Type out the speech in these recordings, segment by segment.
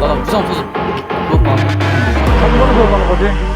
나 무상 없어서 못 봐. 한번으로 들어가는 거지?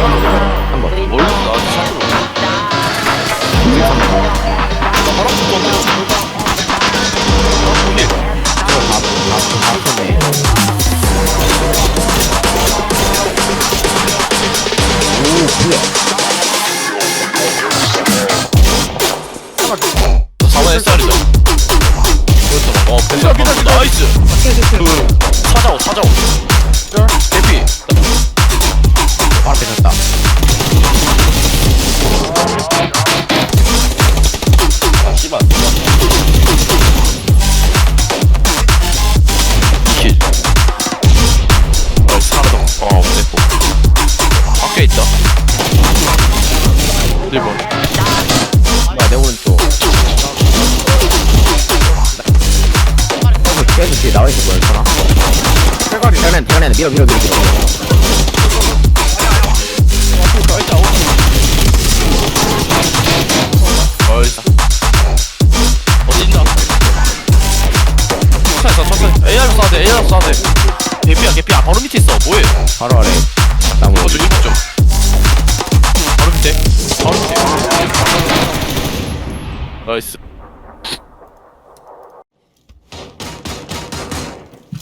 한번. 뭘로 나한테 싸줘 바람 붙었네 오케이 아프네 저 4번 SR이다 그렇다 어 나이스. 그 사자오 사자오. 대피 바로 뺏었다. 아 씨발 킬 어, 어 없냈고. 밖에 있다. 1번 아내 오른쪽. 어, 계속 뒤에 나와있을 거야 괜찮아? 대현이 대현이 밀어 밀어 밀어 밀어 AR 쏴야 돼 쏴야 돼. 개피야 개피야. 바로 밑에 있어. 뭐해? 바로 아래. 나무. 이거 좀 이거 좀. 바로 밑에. 바로 밑에. 나이스.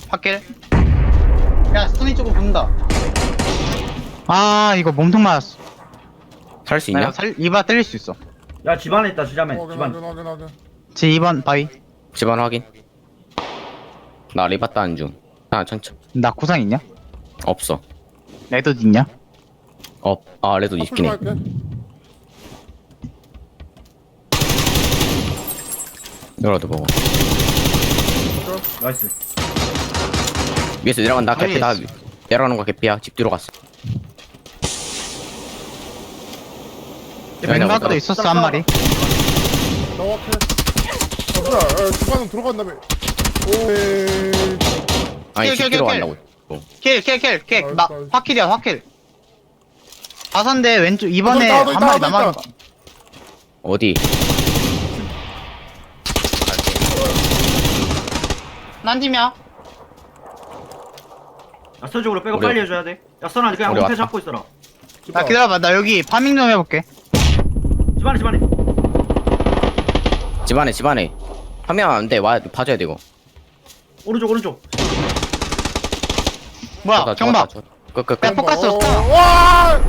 밖에. 야 스토니 쪽으로 붙는다. 아 이거 몸통 맞았어. 살 수 나 있냐? 이거 살, 이바 때릴 수 있어. 야 집안에 있다 집안에 확인, 집안. 확인, 확인, 확인. 제 2번 바위. 집안 확인 나 리바따 안중 아 천천 나 구상 있냐? 없어 레드 있냐? 업아 레도 있긴 해 갈게. 너라도 먹어 나이스 위에서 내려간다 개피다 있어. 내려가는 거 개피야 집 뒤로 갔어 왼각도 있었어 한 마리 정확해. 아, 뭐야, 야, 중간은 들어간다며. 오케이. 아니 킬, 집 킬, 뒤로 킬, 간다고 킬킬 킬킬. 나이스, 나 나이스. 화킬이야 화킬. 다선데 왼쪽 이번에 나도 있다, 한 마리 나도 남아 있다. 어디? 난 팀이야. 야 서쪽으로 빼고 우리- 빨리 해줘야 돼 야 선아 그냥 우리 엄폐 왔다. 잡고 있어라. 나 기다려봐. 나 여기 파밍 좀 해볼게. 집안에 집안에. 집안에 집안에. 하면 안돼. 와 봐줘야 되고 오른쪽 오른쪽. 뭐야 경박. 끝끝 끝 야 포커스 어, 와!